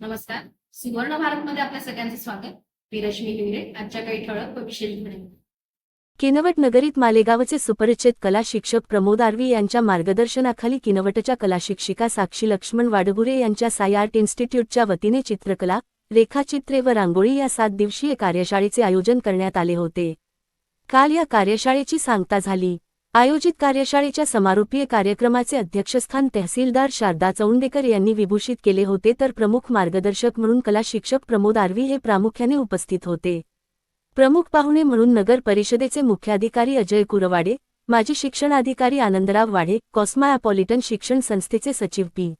नमस्कार. सुवर्ण भारतमध्ये आपल्या सगळ्यांचे स्वागत. मी रश्मी हिंगरे आजच्या काही ठळक व विशेष घडामोडी. किनवट नगरीत मालेगावचे सुपरिचित कला शिक्षक प्रमोद आर्वी यांच्या मार्गदर्शनाखाली किनवटच्या कला शिक्षिका साक्षी लक्ष्मण वाडगुरे यांच्या साई आर्ट इन्स्टिट्यूटच्या वतीने चित्रकला रेखाचित्रे व रांगोळी या सात दिवसीय कार्यशाळेचे आयोजन करण्यात आले होते. काल या कार्यशाळेची सांगता झाली. आयोजित कार्यशाळेच्या समारोपीय कार्यक्रमाचे अध्यक्षस्थान तहसीलदार शारदा चौंडेकर यांनी विभूषित केले होते तर प्रमुख मार्गदर्शक म्हणून कला शिक्षक प्रमोद आर्वी हे प्रामुख्याने उपस्थित होते. प्रमुख पाहुणे म्हणून नगर परिषदेचे मुख्याधिकारी अजय कुरवाडे माजी शिक्षणाधिकारी आनंदराव वाढे कॉस्मायापॉलिटन शिक्षण संस्थेचे सचिव P.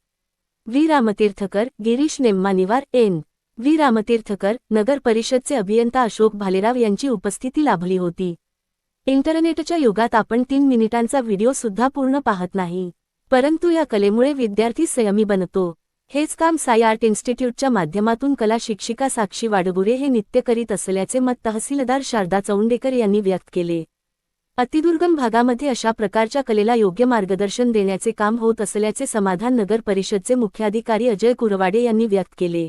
V. Ramtirthkar Girish Nemmaniwar N. V. Ramtirthkar नगर परिषदचे अभियंता अशोक भालेराव यांची उपस्थिती लाभली होती. इंटरनेटच्या युगात आपण तीन मिनिटांचा व्हिडिओ सुद्धा पूर्ण पाहत नाही. परंतु या कलेमुळे विद्यार्थी संयमी बनतो. हेच काम साई आर्ट इन्स्टिट्यूटच्या माध्यमातून कला शिक्षिका साक्षी वाडगुरे हे नित्य करीत असल्याचे मत तहसीलदार शारदा चौंडेकर यांनी व्यक्त केले. अतिदुर्गम भागामध्ये अशा प्रकारच्या कलेला योग्य मार्गदर्शन देण्याचे काम होत असल्याचे समाधान नगर परिषदचे मुख्याधिकारी अजय कुरवाडे यांनी व्यक्त केले.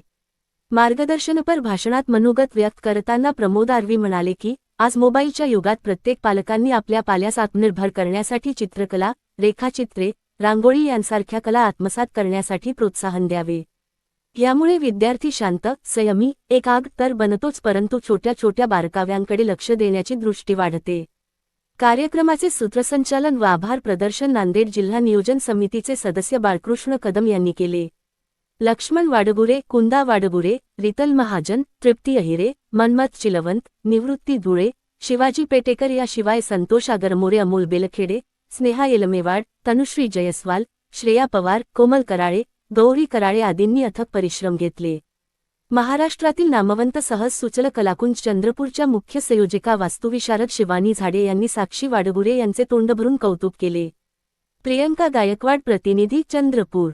मार्गदर्शनपर भाषणात मनोगत व्यक्त करताना प्रमोद आर्वी म्हणाले की आज मोबाईलच्या युगात प्रत्येक पालकांनी आपल्या पाल्यास आत्मनिर्भर करण्यासाठी चित्रकला रेखाचित्रे रांगोळी यांसारख्या कला आत्मसात करण्यासाठी प्रोत्साहन द्यावे. यामुळे विद्यार्थी शांत संयमी एकाग तर बनतोच परंतु छोट्या छोट्या बारकाव्यांकडे लक्ष देण्याची दृष्टी वाढते. कार्यक्रमाचे सूत्रसंचालन व आभार प्रदर्शन नांदेड जिल्हा नियोजन समितीचे सदस्य बाळकृष्ण कदम यांनी केले. लक्ष्मण वाडबुरे कुंदा वाडबुरे रितल महाजन तृप्ती अहिरे मन्मथ चिलवंत निवृत्ती धुळे शिवाजी पेटेकर याशिवाय संतोष आगरमोरे अमोल बेलखेडे स्नेहा येलमेवाड तनुश्री जयस्वाल श्रेया पवार कोमल कराळे गौरी कराळे आदींनी अथक परिश्रम घेतले महाराष्ट्रातील नामवंत सहज सुचल कलाकुंज चंद्रपूरच्या मुख्य संयोजिका वास्तुविशारद शिवानी झाडे यांनी साक्षी वाडगुरे यांचे तोंड भरून कौतुक केले प्रियंका गायकवाड प्रतिनिधी चंद्रपूर